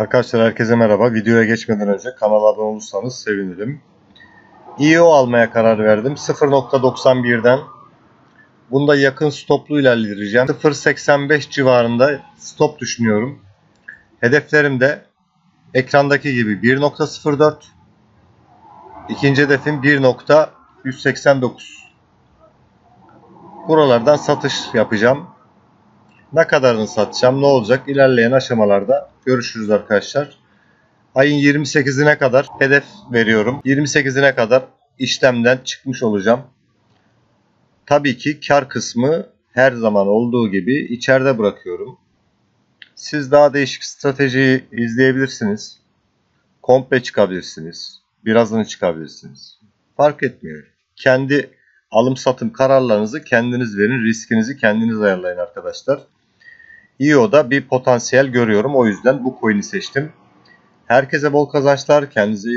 Arkadaşlar herkese merhaba. Videoya geçmeden önce kanala abone olursanız sevinirim. EO almaya karar verdim. 0.91'den bunda yakın stoplu ilerleyeceğim. 0.85 civarında stop düşünüyorum. Hedeflerim de ekrandaki gibi 1.04 İkinci hedefim 1.189 Buralardan satış yapacağım. Ne kadarını satacağım, ne olacak ilerleyen aşamalarda görüşürüz arkadaşlar. Ayın 28'ine kadar hedef veriyorum. 28'ine kadar işlemden çıkmış olacağım. Tabii ki kar kısmı her zaman olduğu gibi içeride bırakıyorum. Siz daha değişik stratejiyi izleyebilirsiniz. Komple çıkabilirsiniz. Birazını çıkabilirsiniz. Fark etmiyor. Kendi alım satım kararlarınızı kendiniz verin. Riskinizi kendiniz ayarlayın arkadaşlar. IO'da bir potansiyel görüyorum. O yüzden bu coin'i seçtim. Herkese bol kazançlar. Kendinize iyi